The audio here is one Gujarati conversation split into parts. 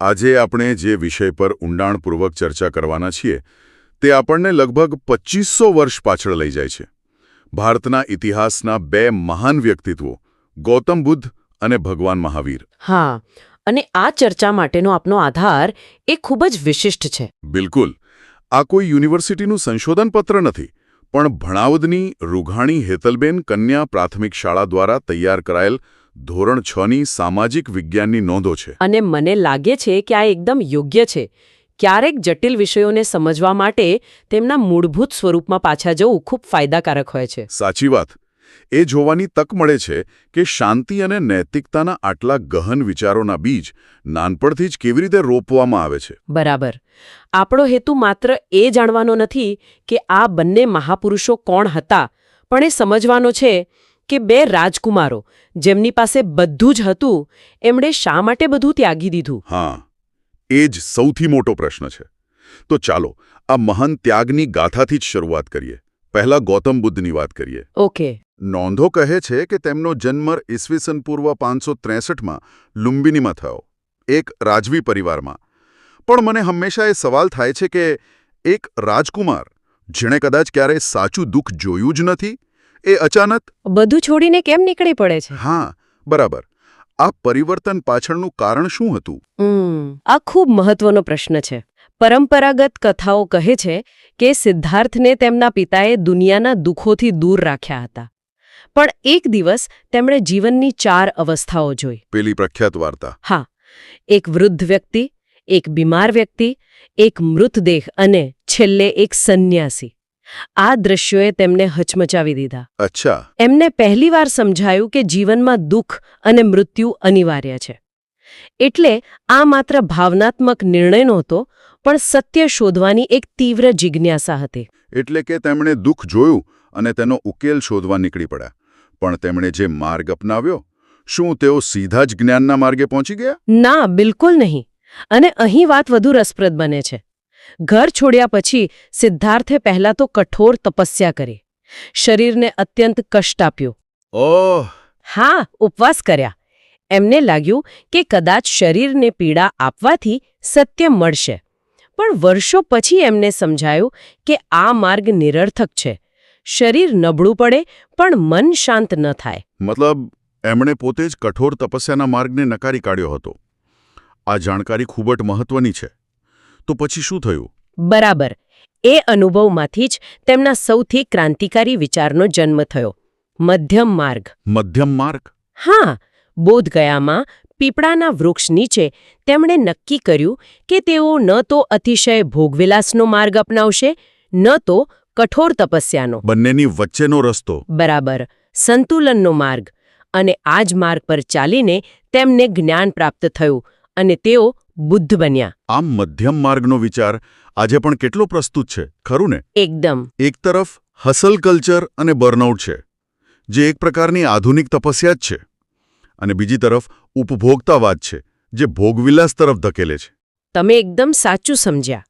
આજે આપણે જે વિષય પર ઊંડાણપૂર્વક ચર્ચા કરવાના છીએ તે આપણને લગભગ પચીસો વર્ષ પાછળ લઈ જાય છે. ભારતના ઇતિહાસના બે મહાન વ્યક્તિત્વો ગૌતમ બુદ્ધ અને ભગવાન મહાવીર. હા અને આ ચર્ચા માટેનો આપનો આધાર એ ખૂબ જ વિશિષ્ટ છે. બિલકુલ. આ કોઈ યુનિવર્સિટીનું સંશોધન પત્ર નથી પણ ભણાવદની રૂઘાણી હેતલબેન કન્યા પ્રાથમિક શાળા દ્વારા તૈયાર કરાયેલ ધોરણ છ ની સામાજિક વિજ્ઞાનની નોંધો છે. અને મને લાગે છે કે આ એકદમ યોગ્ય છે. ક્યારેક જટિલ વિષયોને સમજવા માટે તેમના મૂળભૂત સ્વરૂપમાં પાછા જવું ખૂબ ફાયદાકારક હોય છે. સાચી વાત. એ જોવાની તક મળે છે કે શાંતિ અને નૈતિકતાના આટલા ગહન વિચારોના બીજ નાનપણથી જ કેવી રીતે રોપવામાં આવે છે. બરાબર. આપણો હેતુ માત્ર એ જાણવાનો નથી કે આ બંને મહાપુરુષો કોણ હતા પણ એ સમજવાનો છે કે બે રાજકુમારો જેમની પાસે બધું જ હતું એમણે શા માટે બધું ત્યાગી દીધું? હા એ જ સૌથી મોટો પ્રશ્ન છે. તો ચાલો આ મહાન ત્યાગની ગાથાથી જ શરૂઆત કરીએ. પહેલા ગૌતમ બુદ્ધની વાત કરીએ. ઓકે. નોંધો કહે છે કે તેમનો જન્મ ઈસવીસન પૂર્વ પાંચસો ત્રેસઠમાં લુંબિનીમાં થયો એક રાજવી પરિવારમાં. પણ મને હંમેશા એ સવાલ થાય છે કે એક રાજકુમાર જેણે કદાચ ક્યારેય સાચું દુઃખ જોયું જ નથી? એ અચાનક? બધું છોડીને કેમ નીકળી પડે છે? હા બરાબર. આ પરિવર્તન પાછળનું કારણ શું હતું? આ ખૂબ મહત્વનો પ્રશ્ન છે. પરંપરાગત કથાઓ કહે છે કે સિદ્ધાર્થને તેમના પિતાએ દુનિયાના દુઃખોથી દૂર રાખ્યા હતા. પણ એક દિવસ તેમણે જીવનની ચાર અવસ્થાઓ જોઈ. પેલી પ્રખ્યાત વાર્તા. હા એક વૃદ્ધ વ્યક્તિ એક બીમાર વ્યક્તિ એક મૃતદેહ અને છેલ્લે એક સંન્યાસી. આ દ્રશ્યોએ તેમને હચમચાવી દીધા. અચ્છા. એમને પહેલીવાર સમજાયું કે જીવનમાં દુઃખ અને મૃત્યુ અનિવાર્ય છે. એટલે આ માત્ર ભાવનાત્મક નિર્ણય નહોતો પણ સત્ય શોધવાની એક તીવ્ર જિજ્ઞાસા હતી. એટલે કે તેમણે દુઃખ જોયું અને તેનો ઉકેલ શોધવા નીકળી પડ્યા. પણ તેમણે જે માર્ગ અપનાવ્યો શું તેઓ સીધા જ જ્ઞાનના માર્ગે પહોંચી ગયા? ના બિલકુલ નહીં. અને અહીં વાત વધુ રસપ્રદ બને છે. ઘર છોડ્યા પછી સિદ્ધાર્થે પહેલા તો કઠોર તપસ્યા કરી. શરીરને અત્યંત કષ્ટ આપ્યો. ઓહ! હા ઉપવાસ કર્યા. એમને લાગ્યું કે કદાચ શરીરને પીડા આપવાથી સત્ય મળશે. પણ વર્ષો પછી એમને સમજાયું કે આ માર્ગ નિરર્થક છે. શરીર નબળું પડે પણ મન શાંત ન થાય. મતલબ એમણે પોતે જ કઠોર તપસ્યાના માર્ગને નકારી કાઢ્યો હતો. આ જાણકારી ખૂબ જ મહત્વની છે. તો પછી શું થયું? બરાબર. એ અનુભવમાંથી જ તેમના સૌથી ક્રાંતિકારી વિચારનો જન્મ થયો. મધ્યમ માર્ગ. મધ્યમ માર્ગ? હા. બોધગયામાં પીપળાના વૃક્ષ નીચે તેમણે નક્કી કર્યું કે તેઓ ન તો અતિશય ભોગવિલાસનો માર્ગ અપનાવશે ન તો કઠોર તપસ્યાનો. બંનેની વચ્ચેનો રસ્તો. બરાબર. સંતુલનનો માર્ગ. અને આ જ માર્ગ પર ચાલીને તેમને જ્ઞાન પ્રાપ્ત થયું અને તેઓ બુદ્ધ બન્યા. આમ મધ્યમ માર્ગનો વિચાર આજે પણ કેટલો પ્રસ્તુત છે ખરું ને? એકદમ. એક તરફ હસલ કલ્ચર અને બર્નઆઉટ છે જે એક પ્રકારની આધુનિક તપસ્યા જ છે અને બીજી તરફ ઉપભોક્તાવાદ છે જે ભોગવિલાસ તરફ ધકેલે છે. તમે એકદમ સાચું સમજ્યા.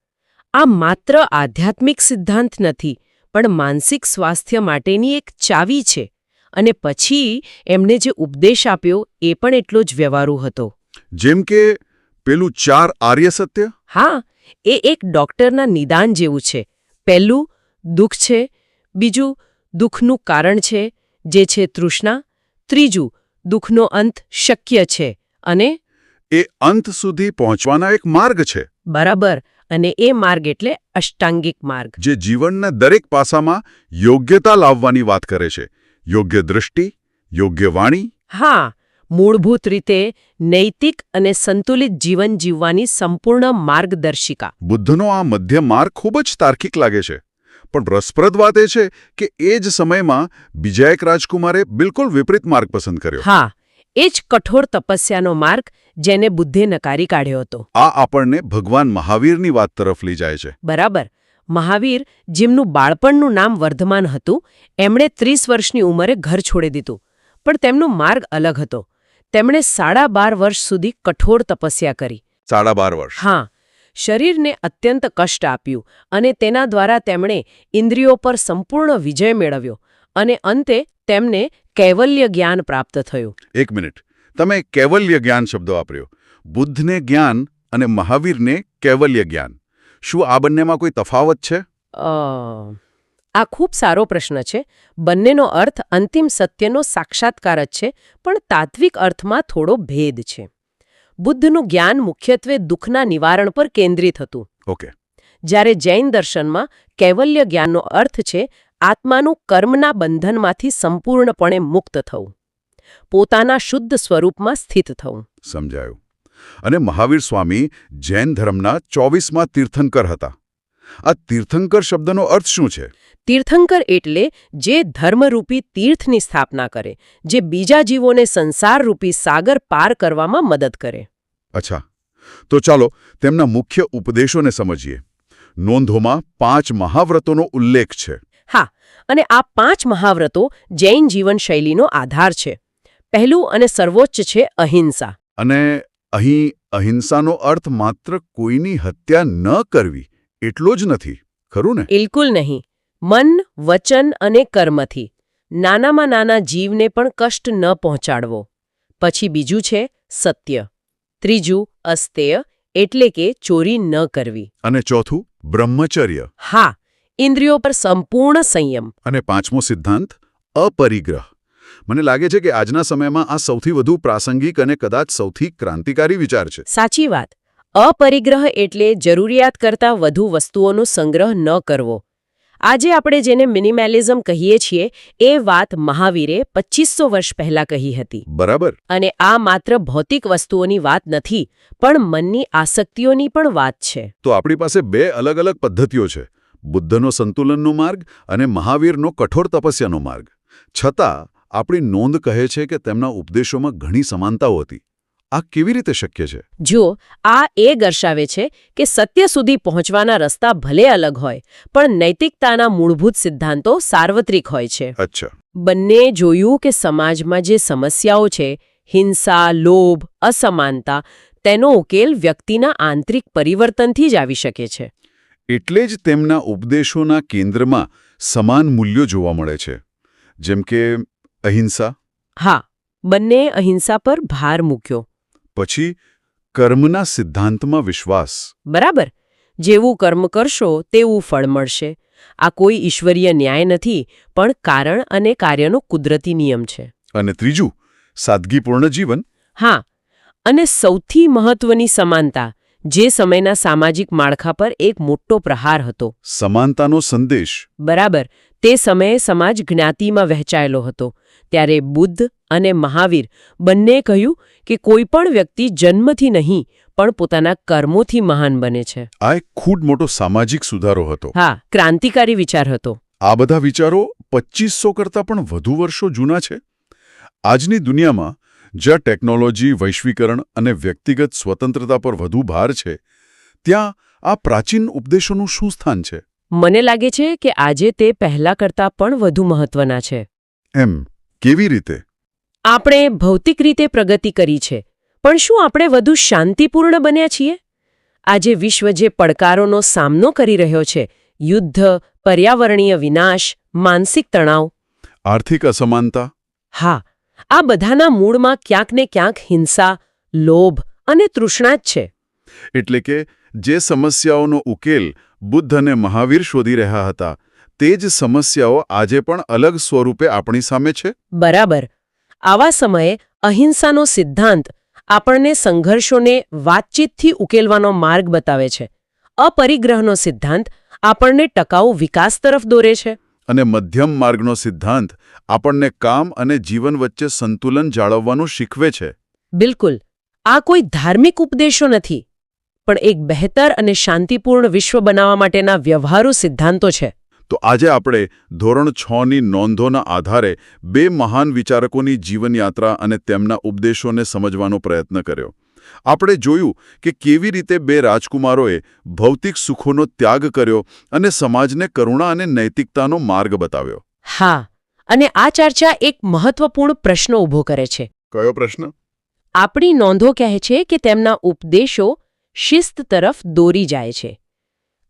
આ માત્ર આધ્યાત્મિક સિદ્ધાંત નથી પણ માનસિક સ્વાસ્થ્ય માટેની એક ચાવી છે અને પછી એમને જે ઉપદેશ આપ્યો એ પણ એટલો જ વ્યવહારુ હતો. જેમ કે પેલું ચાર આર્ય સત્ય? હા એ એક ડોક્ટરના નિદાન જેવું છે. પહેલું દુઃખ છે. બીજું દુઃખનું કારણ છે જે છે તૃષ્ણા. ત્રીજું દુઃખનો અંત શક્ય છે. અને? એ અંત સુધી પહોંચવાના એક માર્ગ છે. બરાબર. અને એ માર્ગ એટલે અષ્ટાંગિક માર્ગ. જે જીવનના દરેક પાસામાં યોગ્યતા લાવવાની વાત કરે છે. યોગ્ય દૃષ્ટિ યોગ્ય વાણી. હા મૂળભૂત રીતે નૈતિક અને સંતુલિત જીવન જીવવાની સંપૂર્ણ માર્ગદર્શિકા. બુદ્ધનો આ મધ્ય માર્ગ ખૂબ જ તાર્કિક લાગે છે. પણ રસપ્રદ વાત એ છે કે એ જ સમયમાં બીજા એક રાજકુમારે બિલકુલ વિપરીત માર્ગ પસંદ કર્યો. હા એ જ કઠોર તપસ્યાનો માર્ગ જેને બુદ્ધે નકારી કાઢ્યો હતો. આ આપણને ભગવાન મહાવીરની વાત તરફ લઈ જાય છે. બરાબર. મહાવીર જેમનું બાળપણનું નામ વર્ધમાન હતું એમણે ત્રીસ વર્ષની ઉંમરે ઘર છોડી દીધું. પણ તેમનો માર્ગ અલગ હતો. તેમણે સાડા બાર વર્ષ સુધી કઠોર તપસ્યા કરી. સાડા બાર વર્ષ. હા શરીરને અત્યંત કષ્ટ આપ્યું અને તેના દ્વારા તેમણે ઇન્દ્રિયો પર સંપૂર્ણ વિજય મેળવ્યો અને અંતે તેમને કૈવલ્ય જ્ઞાન પ્રાપ્ત થયું. એક મિનિટ. તમે કૈવલ્ય જ્ઞાન શબ્દ વાપર્યો. બુદ્ધને જ્ઞાન અને મહાવીરને કૈવલ્ય જ્ઞાન. શું આ બંનેમાં કોઈ તફાવત છે? અ, આ ખૂબ સારો પ્રશ્ન છે. બંનેનો અર્થ અંતિમ સત્યનો સાક્ષાત્કાર જ છે પણ તાત્વિક અર્થમાં થોડો ભેદ છે. બુદ્ધનું જ્ઞાન મુખ્યત્વે દુઃખના નિવારણ પર કેન્દ્રિત હતું. ઓકે. જ્યારે જૈન દર્શનમાં કૈવલ્ય જ્ઞાનનો અર્થ છે આત્માનું કર્મના બંધનમાંથી સંપૂર્ણપણે મુક્ત થવું. પોતાના શુદ્ધ સ્વરૂપમાં સ્થિત થવું. સમજાયું. અને મહાવીર સ્વામી જૈન ધર્મના ચોવીસમાં તીર્થંકર હતા. આ તીર્થંકર શબ્દનો અર્થ શું છે? તીર્થંકર એટલે જે ધર્મરૂપી તીર્થની સ્થાપના કરે જે બીજા જીવોને સંસારરૂપી સાગર પાર કરવામાં મદદ કરે. અચ્છા. તો ચાલો તેમના મુખ્ય ઉપદેશોને સમજીએ. નોંધોમાં પાંચ મહાવ્રતોનો ઉલ્લેખ છે. હા અને આ પાંચ મહાવ્રતો જૈન જીવનશૈલીનો આધાર છે. પહેલું અને સર્વોચ્ચ છે અહિંસા. અને અહીં અહિંસાનો અર્થ માત્ર કોઈની હત્યા ન કરવી એટલો જ નથી ખરું ને? બિલકુલ નહીં. મન વચન અને કર્મથી. નાનામાં નાના જીવને પણ કષ્ટ ન પહોંચાડવો. પછી બીજું છે સત્ય. ત્રીજું અસ્તેય એટલે કે ચોરી ન કરવી. અને ચોથું બ્રહ્મચર્ય. હા ઇન્દ્રિયો પર સંપૂર્ણ સંયમ. અને પાંચમો સિદ્ધાંત અપરિગ્રહ. મને લાગે છે કે આજના સમયમાં આ સૌથી વધુ પ્રાસંગિક અને કદાચ સૌથી ક્રાંતિકારી વિચાર છે. સાચી વાત. અપરિગ્રહ એટલે જરૂરિયાત કરતાં વધુ વસ્તુઓનો સંગ્રહ ન કરવો. આજે આપણે જેને મિનિમેલિઝમ કહીએ છીએ એ વાત મહાવીરે પચીસો વર્ષ પહેલા કહી હતી. બરાબર. અને આ માત્ર ભૌતિક વસ્તુઓની વાત નથી પણ મનની આસક્તિઓની પણ વાત છે. તો આપણી પાસે બે અલગ અલગ પદ્ધતિઓ છે. બુદ્ધનો સંતુલનનો માર્ગ અને મહાવીરનો કઠોર તપસ્યાનો માર્ગ. છતાં આપણી નોંધ કહે છે કે તેમના ઉપદેશોમાં ઘણી સમાનતાઓ હતી. આ કેવી રીતે શક્ય છે? જો આ એ દર્શાવે છે કે સત્ય સુધી પહોંચવાના રસ્તા ભલે અલગ હોય પણ નૈતિકતાના મૂળભૂત સિદ્ધાંતો સાર્વત્રિક હોય છે. અચ્છા. બંને જોયું કે સમાજમાં જે સમસ્યાઓ છે હિંસા લોભ અસમાનતા તેનો ઉકેલ વ્યક્તિના આંતરિક પરિવર્તનથી જ આવી શકે છે. એટલે જ તેમના ઉપદેશોના કેન્દ્રમાં સમાન મૂલ્યો જોવા મળે છે. જેમ કે અહિંસા. હા બંને અહિંસા પર ભાર મૂક્યો. પછી કર્મના સિદ્ધાંતમાં વિશ્વાસ. બરાબર. જેવું કર્મ કરશો તેવું ફળ મળશે. આ કોઈ ઈશ્વરીય ન્યાય નથી પણ કારણ અને કાર્યનો કુદરતી નિયમ છે. અને ત્રીજું સાદગીપૂર્ણ જીવન. હા અને સૌથી મહત્વની સમાનતા જે સમયના સામાજિક માળખા પર એક મોટો પ્રહાર હતો. સમાનતાનો સંદેશ. બરાબર. તે સમયે સમાજ જ્ઞાતિમાં વહેંચાયેલો હતો. ત્યારે બુદ્ધ અને મહાવીર બંને કહ્યું કે કોઈ પણ વ્યક્તિ જન્મથી નહીં પણ પોતાના કર્મોથી મહાન બને છે. આ એક ખૂબ મોટો સામાજિક સુધારો હતો. હા ક્રાંતિકારી વિચાર હતો. આ બધા વિચારો પચીસો કરતાં પણ વધુ વર્ષો જૂના છે. આજની દુનિયામાં જ્યાં ટેકનોલોજી વૈશ્વિકરણ અને વ્યક્તિગત સ્વતંત્રતા પર વધુ ભાર છે ત્યાં આ પ્રાચીન ઉપદેશોનું શું સ્થાન છે? મને લાગે છે કે આજે તે પહેલા કરતાં પણ વધુ મહત્વના છે. એમ. કેવી રીતે? આપણે ભૌતિક રીતે પ્રગતિ કરી છે પણ શું આપણે વધુ શાંતિપૂર્ણ બન્યા છીએ? આજે વિશ્વ જે પડકારોનો સામનો કરી રહ્યો છે યુદ્ધ પર્યાવરણીય વિનાશ માનસિક તણાવ. આર્થિક અસમાનતા? હા આ બધાના મૂળમાં ક્યાંક ને ક્યાંક હિંસા લોભ અને તૃષ્ણા જ છે. એટલે કે જે સમસ્યાઓનો ઉકેલ બુદ્ધ અને મહાવીર શોધી રહ્યા હતા તે જ સમસ્યાઓ આજે પણ અલગ સ્વરૂપે આપણી સામે છે? બરાબર. આવા સમયે અહિંસાનો સિદ્ધાંત આપણને સંઘર્ષોને વાતચીતથી ઉકેલવાનો માર્ગ બતાવે છે. અપરિગ્રહનો સિદ્ધાંત આપણને ટકાઉ વિકાસ તરફ દોરે છે. અને મધ્યમ માર્ગનો સિદ્ધાંત આપણને કામ અને જીવન વચ્ચે સંતુલન જાળવવાનું શીખવે છે. બિલકુલ. આ કોઈ ધાર્મિક ઉપદેશો નથી પણ એક બહેતર અને શાંતિપૂર્ણ વિશ્વ બનાવવા માટેના વ્યવહારુ સિદ્ધાંતો છે. તો આજે આપણે ધોરણ છની નોંધોના આધારે બે મહાન વિચારકોની જીવનયાત્રા અને તેમના ઉપદેશોને સમજવાનો પ્રયત્ન કર્યો. આપણે જોયું કે કેવી રીતે બે રાજકુમારોએ ભૌતિક સુખોનો ત્યાગ કર્યો અને સમાજને કરુણા અને નૈતિકતાનો માર્ગ બતાવ્યો. હા અને આ ચર્ચા એક મહત્વપૂર્ણ પ્રશ્ન ઊભો કરે છે. કયો પ્રશ્ન? આપણી નોંધો કહે છે કે તેમના ઉપદેશો શિસ્ત તરફ દોરી જાય છે.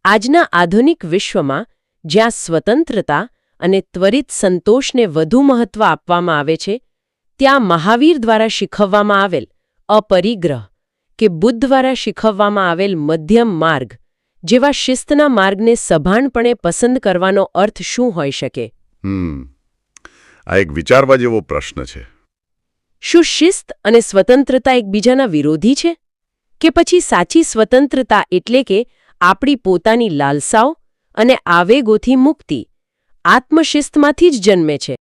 આજના આધુનિક વિશ્વમાં જ્યાં સ્વતંત્રતા અને ત્વરિત સંતોષને વધુ મહત્વ આપવામાં આવે છે ત્યાં મહાવીર દ્વારા શીખવવામાં આવેલ અપરિગ્રહ કે બુદ્ધ દ્વારા શીખવવામાં આવેલ મધ્યમ માર્ગ જેવા શિસ્તના માર્ગને સભાનપણે પસંદ કરવાનો અર્થ શું હોઈ શકે? આ એક વિચારવા જેવો પ્રશ્ન છે. શું શિસ્ત અને સ્વતંત્રતા એકબીજાના વિરોધી છે? કે પછી સાચી સ્વતંત્રતા એટલે કે આપણી પોતાની લાલસાઓ અને આવેગોથી મુક્તિ આત્મશિસ્તમાંથી જ જન્મે છે.